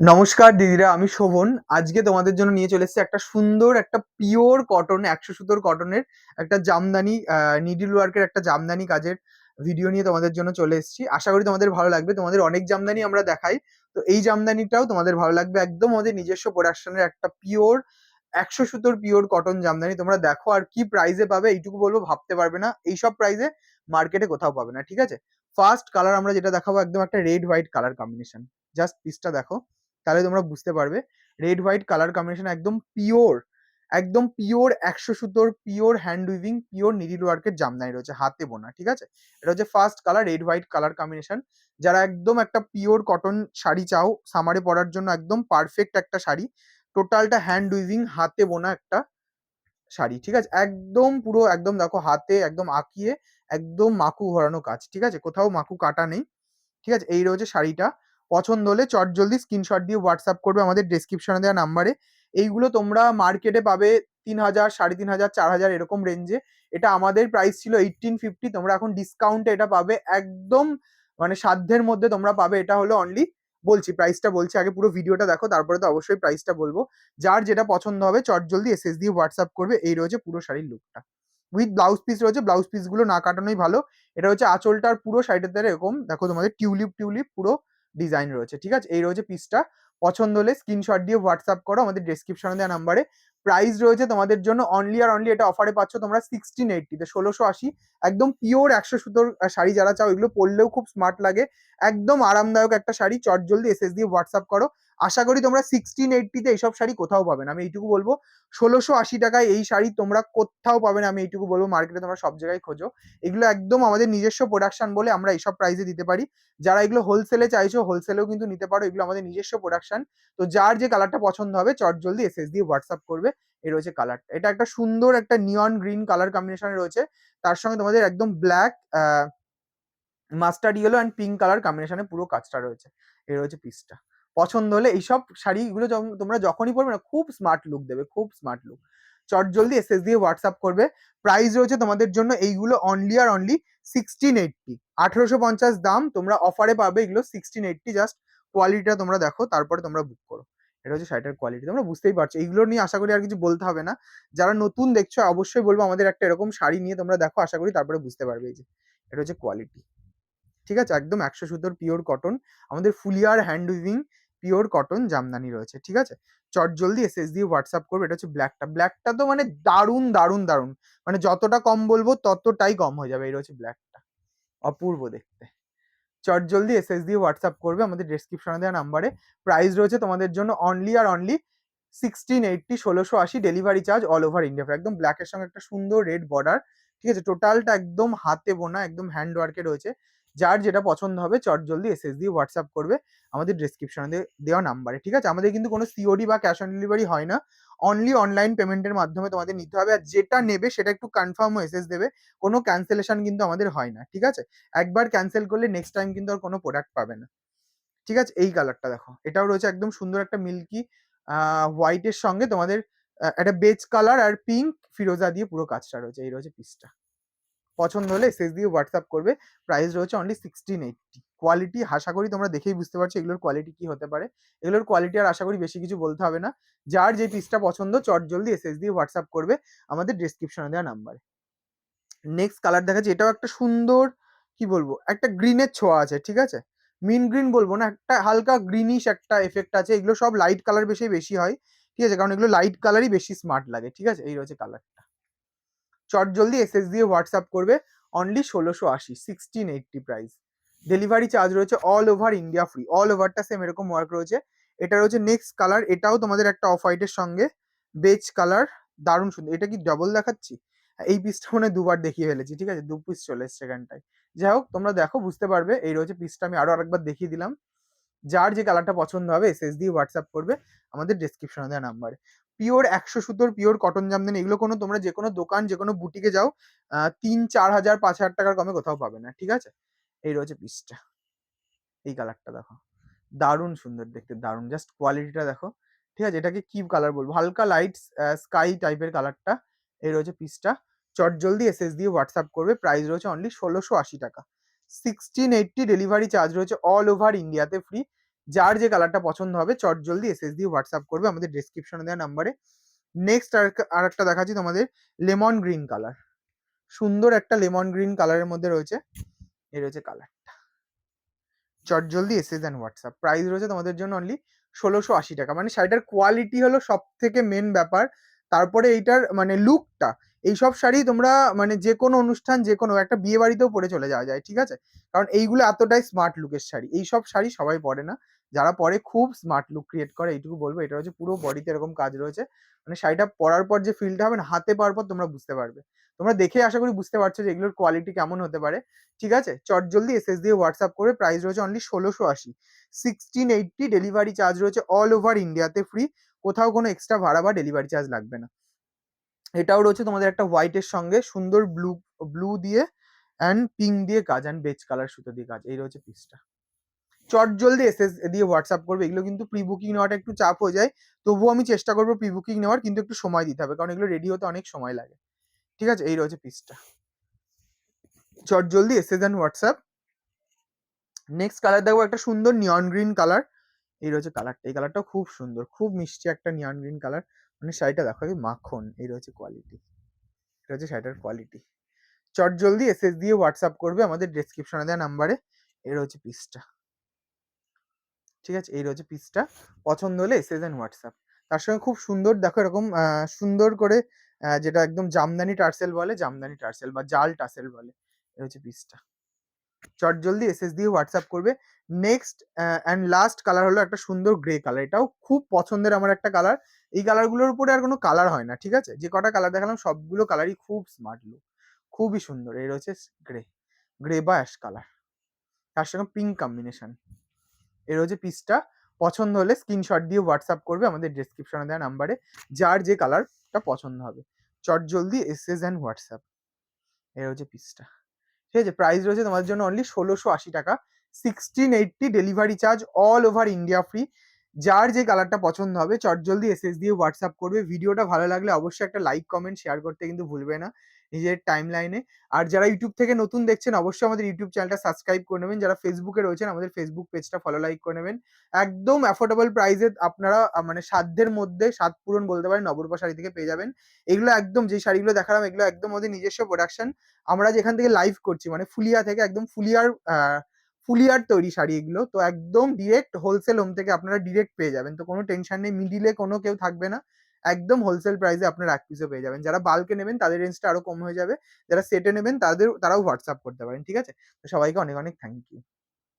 নমস্কার দিদিরা, আমি শোভন। আজকে তোমাদের জন্য নিয়ে চলে এসেছি একটা সুন্দর, একটা পিওর কটন একশো সুতোর কটনের একটা জামদানি নিডিল ওয়ার্কের একটা জামদানি কাজের ভিডিও নিয়ে তোমাদের জন্য চলে এসেছি। আশা করি তোমাদের ভালো লাগবে। তোমাদের অনেক জামদানি আমরা দেখাই। তো এই জামদানিটাও তোমাদের ভালো লাগবে। একদম আমাদের নিজস্ব প্রোডাকশনের একটা পিওর একশো সুতোর পিওর কটন জামদানি। তোমরা দেখো আর কি প্রাইসে পাবে, এইটুকু বলব, ভাবতে পারবে না। এইসব প্রাইসে মার্কেটে কোথাও পাবে না, ঠিক আছে? ফার্স্ট কালার আমরা যেটা দেখাবো, একদম একটা red white colour combination just পিসটা দেখো। তাহলে তোমরা বুঝতে পারবে। রেড হোয়াইট কালার কম্বিনেশন একদম পিওর একদম পিওর একশো সুতোর pure hand weaving pure needle ওয়ার্কের জামদানি রয়েছে, হাতে বোনা, ঠিক আছে? এটা হচ্ছে first colour red white colour combination যারা একদম একটা পিওর কটন শাড়ি চাও সামারে পরার জন্য একদম পারফেক্ট একটা শাড়ি টোটালটা হ্যান্ড উইভিং হাতে বোনা একটা শাড়ি, ঠিক আছে? একদম পুরো একদম দেখো হাতে একদম আঁকিয়ে, একদম মাকু ঘোরানো কাজ, ঠিক আছে? কোথাও মাকু কাটা নেই, ঠিক আছে? এই রয়েছে শাড়িটা। পছন্দ হলে চটজলদি স্ক্রিনশট দিয়ে হোয়াটসঅ্যাপ করবে আমাদের ডেসক্রিপশনে দেওয়া নাম্বারে এইগুলো তোমরা মার্কেটে পাবে তিন হাজার, সাড়ে তিন হাজার, চার হাজার এরকম রেঞ্জে এটা আমাদের প্রাইস ছিল এইটিন ফিফটি তোমরা এখন ডিসকাউন্টে এটা পাবে একদম মানে সাধ্যের মধ্যে তোমরা পাবে। এটা হলো অনলি বলছি প্রাইসটা বলছি। আগে পুরো ভিডিওটা দেখো, তারপরে তো অবশ্যই প্রাইসটা বলব। যার যেটা পছন্দ হবে চট চটজলদি এসএস দিয়ে হোয়াটসঅ্যাপ করবে। এই রয়েছে পুরো শাড়ির লুকটা উইথ ব্লাউজ পিস রয়েছে ব্লাউজ পিসগুলো না কাটানোই ভালো। এটা হচ্ছে আঁচলটার পুরো সাইডের এরকম। দেখো তোমাদের টিউলিপ টিউলিপ পুরো ডিজাইন রয়েছে ঠিক আছে? এই রয়েছে পিসটা পছন্দ হলে স্ক্রিনশট দিয়ে হোয়াটসঅ্যাপ করো, আমাদের ডেসক্রিপশনে দেওয়া নাম্বারে প্রাইস রয়েছে তোমাদের জন্য অনলি আর অনলি এটা অফারে পাচ্ছ তোমরা সিক্সটিন এইটটিতে ষোলোশো আশি। একদম পিওর একশো সুতোর শাড়ি যারা চাও, এগুলো পরলেও খুব স্মার্ট লাগে। একদম আরামদায়ক একটা শাড়ি, চট জলদি এসএস দিয়ে হোয়াটসঅ্যাপ করো। আশা করি তোমরা সিক্সটিন এইটটিতে এইসব শাড়ি কোথাও পাবে না। আমি এইটুকু বলব, ষোলোশো আশি টাকায় এই শাড়ি তোমরা কোথাও পাবে না, আমি এইটুকু বলব মার্কেটে তোমরা সব জায়গায় খোঁজো। এগুলো একদম আমাদের নিজস্ব প্রোডাকশন বলে আমরা এইসব প্রাইসে দিতে পারি। যারা এগুলো হোলসেলে চাইছো হোলসেলেও কিন্তু নিতে পারো। এগুলো আমাদের নিজস্ব প্রোডাকশন তো যার যে কালারটা পছন্দ হবে, চট জলদি এসএস দিয়ে হোয়াটসঅ্যাপ করবে। এই রয়েছে কালারটা এটা একটা সুন্দর একটা নিয়ন গ্রিন কালার কম্বিনেশন রয়েছে। তার সঙ্গে তোমাদের একদম black mustard yellow and pink colour কম্বিনেশনে পুরো কাজটা রয়েছে। এই রয়েছে পিসটা পছন্দ হলে এইসব শাড়িগুলো তোমরা যখনই পরবে না, খুব স্মার্ট লুক দেবে, খুব স্মার্ট লুক চট জলদি এসএস দিয়ে হোয়াটসঅ্যাপ করবে। প্রাইস রয়েছে তোমাদের জন্য এইগুলো অনলি আর অনলি সিক্সটিন এইটটি আঠেরোশো পঞ্চাশ দাম, তোমরা অফারে পাবে এগুলো সিক্সটিন এইটটি জাস্ট কোয়ালিটিটা তোমরা দেখো, তারপরে তোমরা বুক করো। এটা হচ্ছে শাড়িটার কোয়ালিটি তোমরা বুঝতেই পারছ। এইগুলো নিয়ে আশা করি আর কিছু বলতে হবে না। যারা নতুন দেখছ, অবশ্যই বলব আমাদের একটা এরকম শাড়ি নিয়ে তোমরা দেখো, আশা করি তারপরে বুঝতে পারবে এই যে। এটা হচ্ছে কোয়ালিটি ঠিক আছে? একদম একশো সুতোর পিওর কটন আমাদের ফুলিয়ার hand weaving pure cotton jamdani রয়েছে, ঠিক আছে? চট জলদি এসএস দিয়ে হোয়াটসঅ্যাপ করবে, এটা হচ্ছে ব্ল্যাকটা ব্ল্যাকটা তো মানে দারুণ দারুণ দারুণ। মানে যতটা কম বলব, ততটাই কম হয়ে যাবে এটা হচ্ছে ব্ল্যাকটা অপূর্ব দেখতে। চট জলদি এস এস দিয়ে হোয়াটসঅ্যাপ করবে আমাদের ডিসক্রিপশনে দেওয়া নাম্বারে প্রাইস রয়েছে তোমাদের জন্য অনলি আর অনলি সিক্সটিন এইটটি ষোলোশো আশি delivery charge all over India একদম ব্ল্যাকের সঙ্গে একটা সুন্দর রেড বর্ডার ঠিক আছে? টোটালটা একদম হাতে বোনা, একদম হ্যান্ড ওয়ার্কে রয়েছে। যার যেটা পছন্দ হবে চট জলদি এসএস দিয়ে হোয়াটসঅ্যাপ করবে, আমাদের ডেসক্রিপশনে দেওয়া নাম্বারে ঠিক আছে? আমাদের কিন্তু কোনো সিওডি বা ক্যাশ অন ডেলিভারি হয় না। অনলি অনলাইন পেমেন্টের মাধ্যমে তোমাদের নিতে হবে, আর যেটা নেবে সেটা একটু কনফার্ম এসএস দেবে। কোনো ক্যান্সেলেশন কিন্তু আমাদের হয় না, ঠিক আছে? একবার ক্যান্সেল করলে নেক্সট টাইম কিন্তু আর কোনো প্রোডাক্ট পাবে না। ঠিক আছে? এই কালারটা দেখো, এটাও রয়েছে একদম সুন্দর একটা মিল্কি হোয়াইটের সঙ্গে তোমাদের একটা বেজ কালার আর পিঙ্ক ফিরোজা দিয়ে পুরো কাজটা রয়েছে, এই রয়েছে পিসটা পছন্দ হলে এসএস দিয়ে হোয়াটসঅ্যাপ করবে। প্রাইস রয়েছে অনলি সিক্সটিন এইটটি কোয়ালিটি আশা করি তোমরা দেখেই বুঝতে পারছ এগুলোর কোয়ালিটি কি হতে পারে। এগুলোর কোয়ালিটি আর আশা করি বেশি কিছু বলতে হবে না। যার যে পিসটা পছন্দ, চট জলদি এসএস দিয়ে হোয়াটসঅ্যাপ করবে আমাদের ডেসক্রিপশনে দেওয়া নাম্বারে নেক্সট কালার দেখাচ্ছি, এটাও একটা সুন্দর, কি বলব, একটা গ্রিনের ছোঁয়া আছে, ঠিক আছে? মিন গ্রিন বলব না, একটা হালকা গ্রিনিশ একটা এফেক্ট আছে, এগুলো সব লাইট কালার বেশি বেশি হয়, ঠিক আছে? কারণ এগুলো লাইট কালারই বেশি স্মার্ট লাগে, ঠিক আছে? এই রয়েছে কালারটা চট জলদি এসএস দিয়ে হোয়াটসঅ্যাপ করবে অনলি ষোলোশো আশি sixteen eighty price delivery charge রয়েছে all over India free all ওভারটা same এরকম ওয়ার্ক রয়েছে। এটা রয়েছে নেক্সট কালার এটাও তোমাদের একটা অফ হোয়াইটের সঙ্গে বেজ কালার দারুণ সুন্দর। এটা কি ডবল দেখাচ্ছি? এই পিসটা মনে দুবার দেখিয়ে ফেলেছি, ঠিক আছে? দু পিস চলে এসছে এখানটায়। যাই হোক, তোমরা দেখো, বুঝতে পারবে, এই রয়েছে পিসটা আমি আরও আরেকবার দেখিয়ে দিলাম। যার যে কালারটা পছন্দ হবে এস এস দিয়ে হোয়াটসঅ্যাপ করবে, আমাদের ডেসক্রিপশনে দেওয়া নাম্বারে পিওর একশো সুতোর পিওর কটন জামদানি এগুলো কোনো তোমরা যে কোনো দোকান যে কোনো বুটিকে যাও তিন, চার হাজার, পাঁচ হাজার টাকার কমে কোথাও পাবে না, ঠিক আছে? এই রয়েছে পিসটা এই কালারটা দেখো। দারুণ সুন্দর দেখতে, দারুণ। জাস্ট কোয়ালিটিটা দেখো, ঠিক আছে? এটাকে কি কালার বলব? হালকা লাইট স্কাই টাইপের কালারটা এই রয়েছে পিসটা চট জলদি এসএস দিয়ে হোয়াটসঅ্যাপ করবে প্রাইস রয়েছে অনলি ষোলোশো আশি টাকা। সিক্সটিন এইটটি ডেলিভারি চার্জ রয়েছে অল ওভার ইন্ডিয়াতে ফ্রি যার যে কালারটা পছন্দ হবে, চট জলদি এস দিয়ে হোয়াটসঅ্যাপ করবে আমাদের ডিসক্রিপশনে দেওয়া নাম্বারে নেক্সট আর একটা দেখাচ্ছি তোমাদের লেমন গ্রিন কালার সুন্দর একটা লেমন গ্রিন কালারের মধ্যে রয়েছে, এই রয়েছে কালারটা চট জলদি এস অ্যান্ড হোয়াটসঅ্যাপ প্রাইস রয়েছে তোমাদের জন্য অনলি ষোলোশো আশি টাকা। মানে শাড়িটার কোয়ালিটি হলো সব থেকে মেন ব্যাপার। তারপরে এইটার মানে লুকটা এইসব শাড়ি তোমরা মানে যে কোনো অনুষ্ঠান যে কোনো একটা বিয়ে বাড়িতেও পরে চলে যাওয়া যায়, ঠিক আছে? কারণ এইগুলো এতটাই স্মার্ট লুকের শাড়ি, এইসব শাড়ি সবাই পরে না। যারা পরে খুব স্মার্ট লুক ক্রিয়েট করে, এইটুকু বলব, এটা হচ্ছে পুরো বডিতে এরকম কাজ রয়েছে। মানে শাড়িটা পরার পর যে ফিলটা হবে না, হাতে পাওয়ার পর তোমরা বুঝতে পারবে। তোমরা দেখে আশা করি বুঝতে পারছ যে এগুলোর কোয়ালিটি কেমন হতে পারে, ঠিক আছে? চট জলদি এসএস দিয়ে হোয়াটসঅ্যাপ করে প্রাইস রয়েছে অনলি ষোলোশো আশি। সিক্সটিন এইটটি ডেলিভারি চার্জ রয়েছে অল ওভার ইন্ডিয়াতে ফ্রি কোথাও কোনো এক্সট্রা ভাড়া বা ডেলিভারি চার্জ লাগবে না। এটাও রয়েছে তোমাদের একটা হোয়াইটের সঙ্গে, সুন্দর ব্লু ব্লু দিয়ে অ্যান্ড পিঙ্ক দিয়ে কাজ অ্যান্ড বেজ কালার সুতো দিয়ে কাজ এই রয়েছে পিসটা চট জলদি এসএস দিয়ে হোয়াটসঅ্যাপ করবে, এগুলো কিন্তু প্রি বুকিং নেওয়াটা একটু চাপ হয়ে যায়, তবুও আমি চেষ্টা করব প্রি বুকিং নেওয়ার, কিন্তু একটু সময় দিতে হবে, কারণ এগুলো রেডি হতে অনেক সময় লাগে। ঠিক আছে? এই রয়েছে পিসটা চট জলদি SS and WhatsApp next colour দেখব একটা সুন্দর নিয়ন গ্রিন কালার এই রয়েছে কালারটা এই কালারটাও খুব সুন্দর, খুব মিষ্টি একটা নিয়ন গ্রিন কালার মানে শাড়িটা দেখো মাখন, এই রয়েছে কোয়ালিটি এটা হচ্ছে শাড়িটার কোয়ালিটি চট জলদি এসএস দিয়ে হোয়াটসঅ্যাপ করবে আমাদের ডেসক্রিপশনে দেওয়া নাম্বারে এই রয়েছে পিসটা ঠিক আছে? এই রয়েছে পিসটা পছন্দ হলে এসএস এন্ড হোয়াটসঅ্যাপ তার সঙ্গে খুব সুন্দর দেখো এরকম সুন্দর করে যেটা একদম জামদানি টার্সেল বলে, জামদানি টার্সেল বা জাল টার্সেল বলে। এই হচ্ছে পিসটা চট জলদি এসএস দিয়ে হোয়াটসঅ্যাপ করবে। নেক্সট অ্যান্ড লাস্ট কালার হলো একটা সুন্দর গ্রে কালার এটাও খুব পছন্দের আমার একটা কালার এই কালারগুলোর উপরে আর কোনো কালার হয় না, ঠিক আছে? যে কটা কালার দেখালাম, সবগুলো কালারই খুব স্মার্ট লুক খুবই সুন্দর। এই রয়েছে গ্রে গ্রে বা অ্যাশ কালার তার সঙ্গে পিঙ্ক কম্বিনেশন এর হচ্ছে পিসটা পছন্দ হলে স্ক্রিনশট দিয়ে হোয়াটসঅ্যাপ করবে আমাদের ডেসক্রিপশনে দেওয়া নাম্বারে যার যে কালারটা পছন্দ হবে। চট জলদি এসএস অ্যান্ড হোয়াটসঅ্যাপ এর হচ্ছে পিসটা ঠিক আছে প্রাইস রয়েছে তোমাদের জন্য অনলি ষোলোশো আশি টাকা। Sixteen eighty delivery charge all over India free যার যে কালারটা পছন্দ হবে, চটজলদি এস দিয়ে হোয়াটসঅ্যাপ করবে। ভিডিওটা ভালো লাগলে অবশ্যই একটা লাইক কমেন্ট শেয়ার করতে কিন্তু ভুলবে না। নিজের টাইম লাইনে আর যারা ইউটিউব থেকে নতুন দেখছেন, অবশ্যই আমাদের ইউটিউব চ্যানেলটা সাবস্ক্রাইব করে নেবেন। যারা ফেসবুকে রয়েছেন, আমাদের ফেসবুক পেজটা ফলো লাইক করে নেবেন। একদম অ্যাফোর্ডেবল প্রাইসে আপনারা মানে সাধ্যের মধ্যে, সাত পূরণ বলতে পারেন নবরূপা শাড়ি থেকে পেয়ে যাবেন। এগুলো একদম, যে শাড়িগুলো দেখালাম, এগুলো একদম আমাদের নিজস্ব প্রোডাকশন আমরা যেখান থেকে লাইভ করছি মানে ফুলিয়া থেকে একদম ফুলিয়ার ফুলিয়ার তৈরি শাড়ি এগুলো। তো একদম ডিরেক্ট হোলসেল হোম থেকে আপনারা ডিরেক্ট পেয়ে যাবেন। তো কোনো টেনশন নেই মিডিলে কোনো কেউ থাকবে না। একদম হোলসেল প্রাইসে আপনারা এক পিসও পেয়ে যাবেন। যারা বাল্কে নেবেন, তাদের রেঞ্জটা আরও কম হয়ে যাবে। যারা সেটে নেবেন, তাদের, তারাও হোয়াটসঅ্যাপ করতে পারেন, ঠিক আছে? তো সবাইকে অনেক অনেক থ্যাংক ইউ